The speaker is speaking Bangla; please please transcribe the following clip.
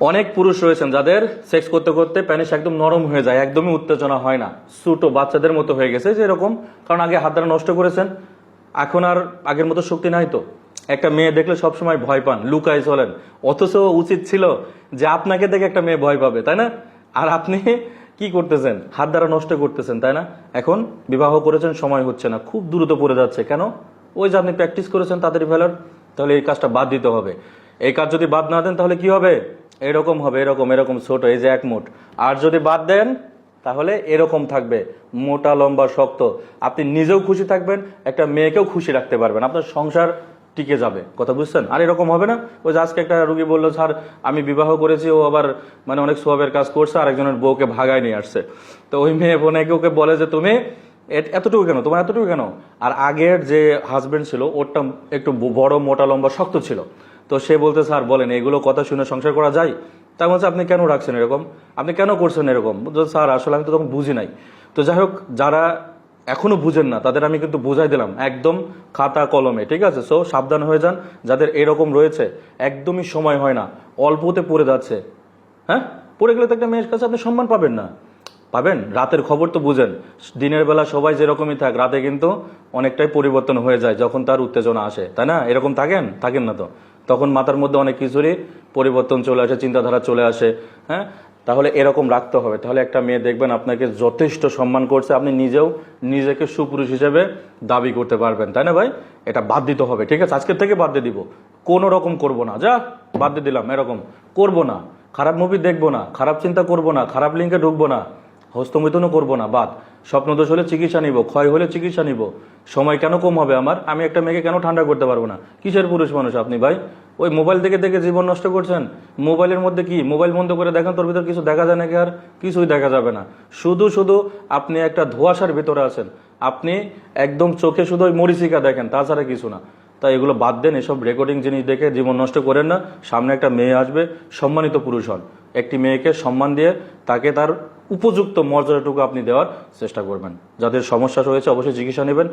অনেক পুরুষ রয়েছেন যাদের সেক্স করতে করতে প্যানিস একদম নরম হয়ে যায়, একদমই উত্তেজনা হয় না। সুটো বাচ্চাদের মতো হয়ে গেছে যে এরকম, কারণ আগে হাত দ্বারা নষ্ট করেছেন, এখন আর আগের মতো শক্তি নাই তো। একটা মেয়ে দেখলে সবসময় ভয় পান লুকাই চলেন। অথচ উচিত ছিল যে আপনাকে দেখে একটা মেয়ে ভয় পাবে, তাই না? আর আপনি কি করতেছেন? হাত দ্বারা নষ্ট করতেছেন, তাই না? এখন বিবাহ করেছেন, সময় হচ্ছে না, খুব দ্রুত পড়ে যাচ্ছে। কেন? ওই যে আপনি প্র্যাকটিস করেছেন তাদের ভেলার তাহলে এই কাজটা বাদ দিতে হবে। এই কাজ যদি বাদ না দেন, তাহলে কি হবে? এরকম হবে, এরকম এরকম, ছোট, এই যে এক মুঠ আর যদি বাদ দেন, তাহলে এরকম থাকবে, মোটা, লম্বা, শক্ত। আপনি নিজেও খুশি থাকবেন, একটা মেয়েকেও খুশি রাখতে পারবেন। আপনার সংসার টিকে যাবে। কথা বুঝছেন? আর এরকম হবে না? ওই যে আজকে একটা রুগী বলল, স্যার, আমি বিবাহ করেছি, ও আবার মানে অনেক সোয়াবের কাজ করছে আর একজনের বউকে ভাগায় নিয়ে আসছে। তো ওই মেয়ে বোনেকে ওকে বলে যে, তুমি এতটুকু কেন? তোমার এতটুকু কেন? আর আগের যে হাজবেন্ড ছিল, ওরটা একটু বড়, মোটা, লম্বা, শক্ত ছিল। তো সে বলতে, স্যার, বলেন, এগুলো কথা শুনে সংসার করা যায়? তার বলছে আপনি কেন রাখছেন এরকম? আপনি কেন করছেন এরকম? স্যার, আসলে আমি তো তখন বুঝি নাই। তো যাই হোক, যারা এখনও বুঝেন না, তাদের আমি কিন্তু বুঝাই দিলাম, একদম খাতা কলমে, ঠিক আছে? সো সাবধান হয়ে যান, যাদের এরকম রয়েছে, একদমই সময় হয় না, অল্পতে পড়ে যাচ্ছে হ্যাঁ? পড়ে গেলে তো একটা মেয়ের কাছে আপনি সম্মান পাবেন না। পাবেন? রাতের খবর তো বুঝেন। দিনের বেলা সবাই যেরকমই থাক, রাতে কিন্তু অনেকটাই পরিবর্তন হয়ে যায়, যখন তার উত্তেজনা আসে, তাই না? এরকম থাকেন? থাকেন না তো? তখন মাথার মধ্যে অনেক কিছুরই পরিবর্তন চলে আসে, চিন্তাধারা চলে আসে হ্যাঁ? তাহলে এরকম রাখতে হবে। তাহলে একটা মেয়ে দেখবেন আপনাকে যথেষ্ট সম্মান করছে, আপনি নিজেও নিজেকে সুপুরুষ হিসেবে দাবি করতে পারবেন, তাই না ভাই? এটা বাদ দিতে হবে, ঠিক আছে? আজকের থেকে বাদ দিয়ে দিব। কোনো রকম করব না, যা, বাদ দিয়ে দিলাম, এরকম। করব না। খারাপ মুভি দেখব না, খারাপ চিন্তা করব না, খারাপ লিঙ্কে ঢুকবো না, হস্তমিথনও করব না, বাদ। স্বপ্নদোষ হলে চিকিৎসা নিব, ক্ষয় হলে চিকিৎসা নিব। সময় কেন কম হবে আমার? আমি একটা মেয়েকে কেন ঠান্ডা করতে পারব না? কিসের পুরুষ মানুষ আপনি ভাই? ওই মোবাইল দেখে দেখে জীবন নষ্ট করছেন। মোবাইলের মধ্যে কি? মোবাইল বন্ধ করে দেখেন, তোর ভিতর কিছু দেখা যায় নাকি আর? কিছুই দেখা যাবে না। শুধু শুধু আপনি একটা ধোয়াশার ভিতরে আছেন। আপনি একদম চোখে শুধু ওই মরিচিকা দেখেন, তাছাড়া কিছু না। তাই এগুলো বাদ দেন, এসব রেকর্ডিং জিনিস দেখে জীবন নষ্ট করেন না। সামনে একটা মেয়ে আসবে, সম্মানিত পুরুষ হন। একটি মেয়েকে সম্মান দিয়ে তাকে তার উপযুক্ত মর্যাদাটুকু আপনি দেওয়ার চেষ্টা করবেন। যাদের সমস্যা রয়েছে, অবশ্যই চিকিৎসা নেবেন।